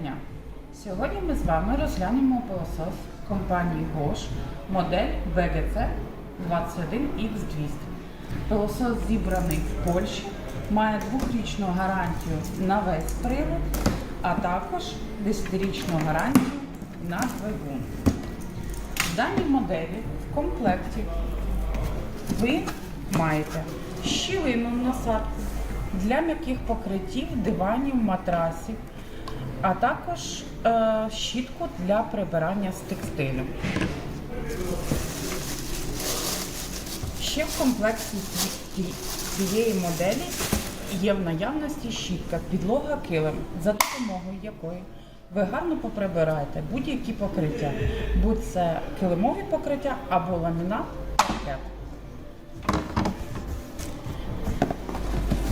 дня! Сьогодні ми з вами розглянемо пилосос компанії Bosch модель BGC 21X200. Пилосос зібраний в Польщі, має двохрічну гарантію на весь привод, а також 10-річну гарантію на двигун. В даній моделі в комплекті ви маєте щілину насадку для м'яких покриттів, диванів, матрасів, а також е, щітку для прибирання з текстилю. Ще в ці- цієї моделі є в наявності щітка, підлога килим, за допомогою якої ви гарно поприбираєте будь-які покриття, будь це килимові покриття або ламінат, паркет.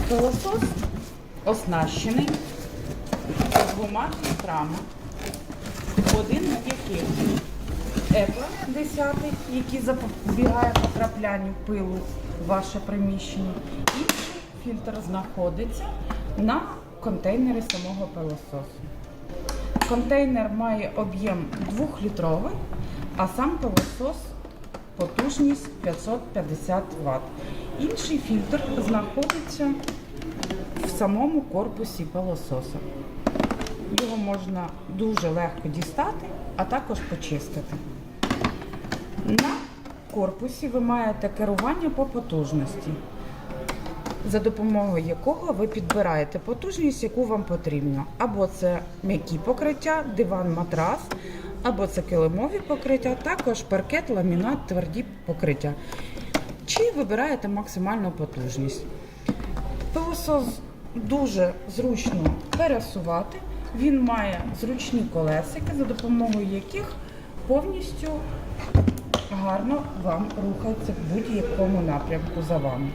Пилосос оснащений двома фільтрами. Один з яких EPA 10, який запобігає потраплянню пилу в ваше приміщення. Інший фільтр знаходиться на контейнері самого пилососу. Контейнер має об'єм 2-літровий, а сам пилосос потужність 550 Вт. Інший фільтр знаходиться в самому корпусі пилососа. Його можна дуже легко дістати, а також почистити. На корпусі ви маєте керування по потужності, за допомогою якого ви підбираєте потужність, яку вам потрібно. Або це м'які покриття, диван, матрас, або це килимові покриття, також паркет, ламінат, тверді покриття. Чи вибираєте максимальну потужність. Пилосос дуже зручно пересувати. Він має зручні колесики, за допомогою яких повністю гарно вам рухається в будь-якому напрямку за вами.